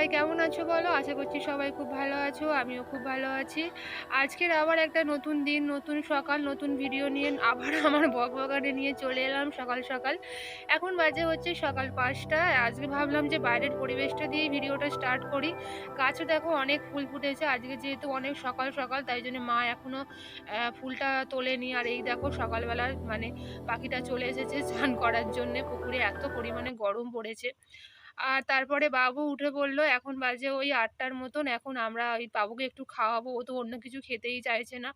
সবাই কেমন আছো বলো? আশা করছি সবাই খুব ভালো আছো, আমিও খুব ভালো আছি। আজকের আবার একটা নতুন দিন, নতুন সকাল, নতুন ভিডিও নিয়ে আবার আমার বকবগানে নিয়ে চলে এলাম সকাল সকাল। এখন বাজে হচ্ছে সকাল পাঁচটা। আজকে ভাবলাম যে বাইরের পরিবেশটা দিয়ে ভিডিওটা স্টার্ট করি। গাছও দেখো অনেক ফুল ফুটেছে। আজকে যেহেতু অনেক সকাল সকাল, তাই জন্য মা এখনও ফুলটা তোলেনি। আর এই দেখো সকালবেলা মানে পাখিটা চলে এসেছে স্নান করার জন্যে। পুকুরে এত পরিমাণে গরম পড়েছে। আর তারপরে বাবু উঠে পড়ল এখন বাজে ওই আটটার মতন, এখন আমরা ওই বাবুকে একটু খাওয়াবো, ও তো অন্য কিছু খেতেই চাইছে না।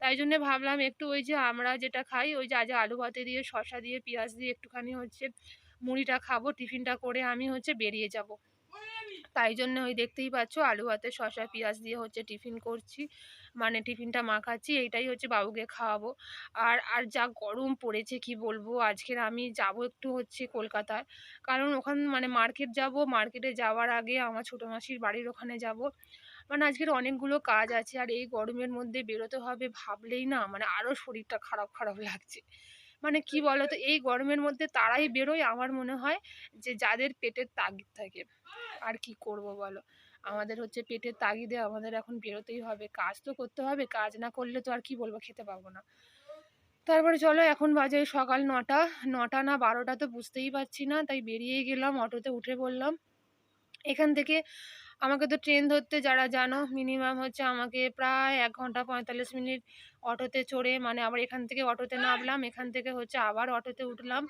তাই জন্য ভাবলাম একটু ওই যে আমরা যেটা খাই, ওই যে আজ আলু ভাতে দিয়ে, শসা দিয়ে, পেঁয়াজ দিয়ে একটুখানি হচ্ছে মুড়িটা খাব, টিফিনটা করে আমি হচ্ছে বেরিয়ে যাব। তাই জন্য ওই দেখতেই পাচ্ছ আলু ভাতে শশা পেঁয়াজ দিয়ে হচ্ছে টিফিন করছি। মানে টিফিনটা মাখাচ্ছি, এইটাই হচ্ছে বাবুকে খাওয়াবো। আর আর যা গরম পড়েছে কি বলব, আজকের আমি যাব একটু হচ্ছে কলকাতায়। কারণ ওখান মানে মার্কেট যাব, মার্কেটে যাওয়ার আগে আমার ছোটো মাসির বাড়ির ওখানে যাব। মানে আজকের অনেকগুলো কাজ আছে, আর এই গরমের মধ্যে বেরোতে হবে ভাবলেই না মানে আরও শরীরটা খারাপ খারাপ লাগছে। মানে কি বলতো, এই গরমের মধ্যে তারাই বেরোয় আমার মনে হয় যে যাদের পেটের তাগিদ থাকে। আর কি করব বলো? আমাদের হচ্ছে পেটের তাগিদে আমাদের এখন বেরোতেই হবে। কাজ তো করতে হবে, কাজ না করলে তো আর কি বলব, খেতে পাবো না। তারপরে চলো, এখন বাজে সকাল নটা। নটা না বারোটা তো বুঝতেই পারছি না, তাই বেরিয়ে গেলাম, অটোতে উঠে পড়লাম। এখান থেকে আমাকে তো ট্রেন ধরতে যারা জানো মিনিমাম হচ্ছে আমাকে প্রায় এক ঘণ্টা পঁয়তাল্লিশ মিনিট অটোতে চড়ে মানে আবার এখান থেকে অটোতে নামলাম, এখান থেকে হচ্ছে আবার অটোতে উঠলাম,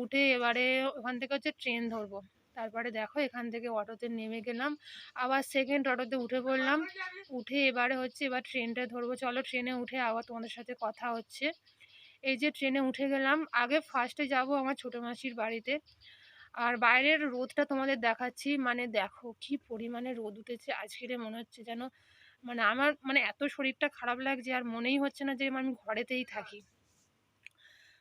উঠে এবারে ওখান থেকে হচ্ছে ট্রেন ধরবো। তারপরে দেখো এখান থেকে অটোতে নেমে গেলাম, আবার সেকেন্ড অটোতে উঠে পড়লাম, উঠে এবারে হচ্ছে এবার ট্রেনটা ধরবো। চলো ট্রেনে উঠে আবার তোমাদের সাথে কথা হচ্ছে। এই যে ট্রেনে উঠে গেলাম, আগে ফার্স্টে যাব আমার ছোটো মাসির বাড়িতে। আর বাইরের রোদটা তোমাদের দেখাচ্ছি। মানে দেখো কি পরিমাণে রোদ উঠেছে। আজকের মনে হচ্ছে যেন মানে আমার মানে এত শরীরটা খারাপ লাগছে আর মনেই হচ্ছে না যে আমি ঘরেতেই থাকি।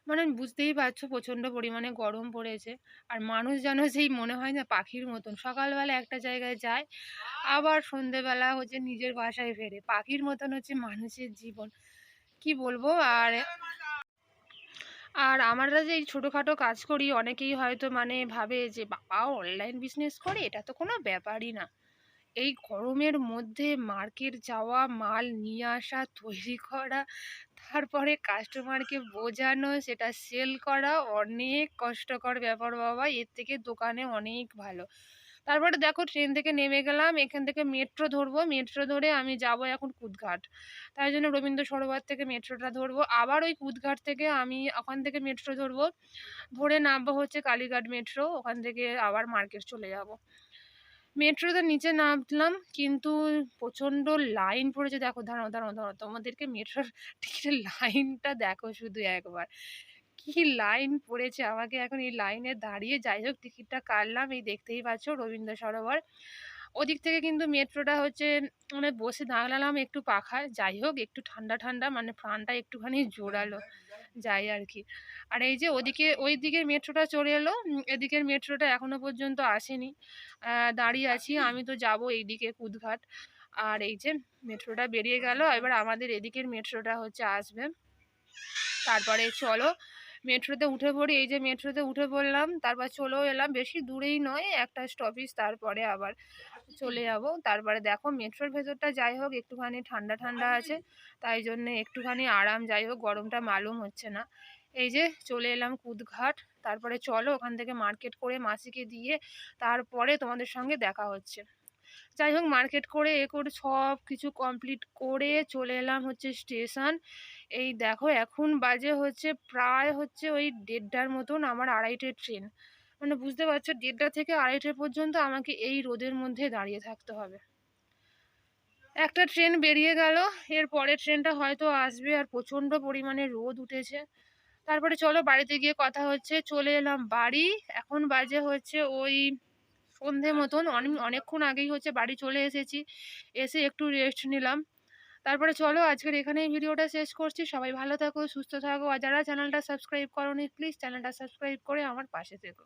মানে বুঝতেই পারছ প্রচণ্ড পরিমাণে গরম পড়েছে। আর মানুষ যেন সেই মনে হয় না পাখির মতন। সকালবেলা একটা জায়গায় যায়, আবার সন্ধেবেলা হচ্ছে নিজের বাসায় ফেরে। পাখির মতন হচ্ছে মানুষের জীবন। কি বলব? আর আর আমরা যে এই ছোটোখাটো কাজ করি, অনেকেই হয়তো মানে ভাবে যে, বাবা অনলাইন বিজনেস করে? এটা তো কোনো ব্যাপারই না। এই গরমের মধ্যে মার্কেট যাওয়া, মাল নিয়ে আসা, তৈরি করা, তারপরে কাস্টমারকে বোঝানো, সেটা সেল করা, অনেক কষ্টকর ব্যাপার বাবা। এর থেকে দোকানে অনেক ভালো। তারপরে দেখো ট্রেন থেকে নেমে গেলাম, এখান থেকে মেট্রো ধরবো মেট্রো ধরে আমি যাব এখন কুদঘাট। তাই জন্য রবীন্দ্র সরোবর থেকে মেট্রোটা ধরবো। আবার ওই কুদঘাট থেকে আমি ওখান থেকে মেট্রো ধরবো। ধরে নামবো হচ্ছে কালীঘাট মেট্রো ওখান থেকে আবার মার্কেট চলে যাব। মেট্রোতে নিচে নামলাম, কিন্তু প্রচণ্ড লাইন পড়েছে। দেখো, দাঁড়াও দাঁড়াও দাঁড়াও, তোমাদেরকে মেট্রোর টিকিটের লাইনটা দেখো শুধু একবার। কি লাইন পড়েছে আমাকে। এখন এই লাইনে দাঁড়িয়ে যাই হোক, টিকিটটা কাটলাম। এই দেখতেই পাচ্ছ রবীন্দ্র সরোবর। ওদিক থেকে কিন্তু মেট্রোটা হচ্ছে মানে বসে দাঁড়ালাম একটু পাখায় যাই হোক, একটু ঠান্ডা ঠান্ডা মানে প্রাণটা একটুখানি জোরালো যাই আর কি। আর এই যে ওদিকে, ওই দিকের মেট্রোটা চলে এলো। এদিকের মেট্রোটা এখনও পর্যন্ত আসেনি। দাঁড়িয়ে আছি। আমি তো যাব এইদিকে কুদঘাট। আর এই যে মেট্রোটা বেরিয়ে গেল। এবার আমাদের এদিকের মেট্রোটা হচ্ছে আসবে। তারপরে চলো মেট্রোতে উঠে পড়ি, এই যে মেট্রোতে উঠে পড়লাম, তারপর চলেও এলাম, বেশি দূরেই নয়, একটা স্টপেজ তারপরে আবার চলে যাব। তারপরে দেখো মেট্রোর ভেতরটা যাই হোক, একটুখানি ঠান্ডা ঠান্ডা আছে, তাই জন্য একটুখানি আরাম, যাই হোক, গরমটা মালুম হচ্ছে না। এই যে চলে এলাম কুদঘাট, তারপরে চলো ওখান থেকে মার্কেট করে মাসিকে দিয়ে তারপরে তোমাদের সঙ্গে দেখা হচ্ছে। যাই হোক মার্কেট করে এ করে সব কিছু কমপ্লিট করে চলে এলাম হচ্ছে স্টেশন এই দেখো এখন বাজে হচ্ছে প্রায় হচ্ছে ওই দেড়টার মতন আমার আড়াইটের ট্রেন মানে বুঝতে পারছ দেড়টা থেকে আড়াইটে পর্যন্ত আমাকে এই রোদের মধ্যে দাঁড়িয়ে থাকতে হবে। একটা ট্রেন বেরিয়ে গেল, এর পরের ট্রেনটা হয়তো আসবে আর প্রচণ্ড পরিমাণে রোদ উঠেছে। তারপরে চলো বাড়িতে গিয়ে কথা হচ্ছে, চলে এলাম বাড়ি। এখন বাজে হচ্ছে ওই সন্ধে মতন। অনেক অনেকক্ষণ আগেই হচ্ছে বাড়ি চলে এসেছি। এসে একটু রেস্ট নিলাম। তারপরে চলো আজকের এখানেই ভিডিওটা শেষ করছি। সবাই ভালো থাকো সুস্থ থাকো। আর যারা চ্যানেলটা সাবস্ক্রাইব করো প্লিজ চ্যানেলটা সাবস্ক্রাইব করে আমার পাশে থেকো।